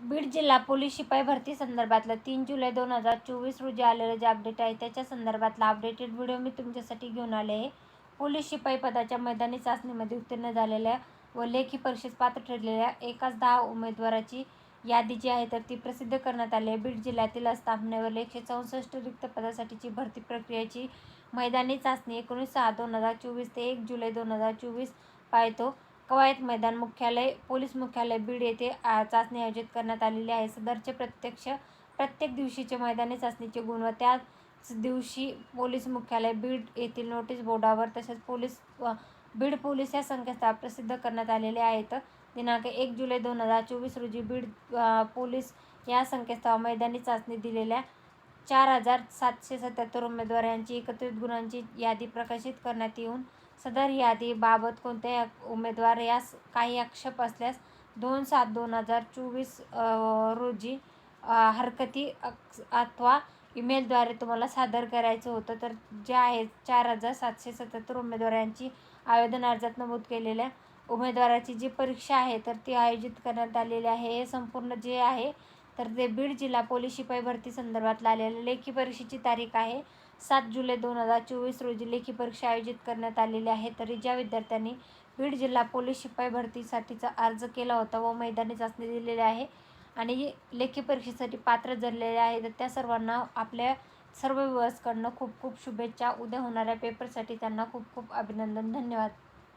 बीड जिल्हा पोलीस शिपाई भरती संदर्भातलं तीन जुलै दोन हजार चोवीस रोजी आलेलं जे अपडेट आहे त्याच्या संदर्भातला अपडेटेड व्हिडिओ मी तुमच्यासाठी घेऊन आले आहे. पोलीस शिपाई पदाच्या मैदानी चाचणीमध्ये उत्तीर्ण झालेल्या व लेखी परीक्षेस पात्र ठरलेल्या एकाच दहा उमेदवाराची यादी जी आहे तर ती प्रसिद्ध करण्यात आली आहे. बीड जिल्ह्यातील स्थापनेवर एकशे चौसष्ट रिक्त पदासाठीची भरती प्रक्रियेची मैदानी चाचणी एकोणीस सहा दोन हजार चोवीस ते एक जुलै दोन हजार चोवीस पाहतो. कवायत मैदान मुख्यालय पोलीस मुख्यालय बीड येथे चाचणी आयोजित करण्यात आलेली आहे. सदरचे प्रत्यक्ष प्रत्येक दिवशीचे मैदानी चाचणीचे गुण व त्याच दिवशी पोलीस मुख्यालय बीड येथील नोटीस बोर्डावर तसेच पोलीस बीड पोलीस या संकेतस्थळावर प्रसिद्ध करण्यात आलेले आहेत. दिनांक एक जुलै दोन हजार चोवीस रोजी बीड पोलीस या संकेतस्थळावर मैदानी चाचणी दिलेल्या चार हजार सातशे सत्याहत्तर उमेदवारांची एकत्रित गुणांची यादी प्रकाशित करण्यात येऊन सदर यादीबाबत कोणत्याही उमेदवार यास काही आक्षेप असल्यास दोन सात दोन हजार चोवीस रोजी हरकती अक्स- अथवा ईमेलद्वारे तुम्हाला सादर करायचं होतं. तर जे आहे चार हजार सातशे सत्याहत्तर उमेदवारांची आवेदन अर्जात नमूद केलेल्या उमेदवाराची जी परीक्षा आहे तर ती आयोजित करण्यात आलेली आहे. हे संपूर्ण जे आहे तर ते बीड जिल्हा पोलीस शिपाई भरती संदर्भात आलेलं लेखी परीक्षेची तारीख आहे. सात जुलै दोन हजार चोवीस रोजी लेखी परीक्षा आयोजित करण्यात आलेली आहे. तरी ज्या विद्यार्थ्यांनी बीड जिल्हा पोलीस शिपाई भरतीसाठीचा अर्ज केला होता व मैदानी चाचणी दिलेली आहे आणि लेखी परीक्षेसाठी पात्र ठरलेले आहे तर त्या सर्वांना आपल्या सर्व व्ह्युअर्सकडनं खूप खूप शुभेच्छा. उद्या होणाऱ्या पेपरसाठी त्यांना खूप खूप अभिनंदन. धन्यवाद.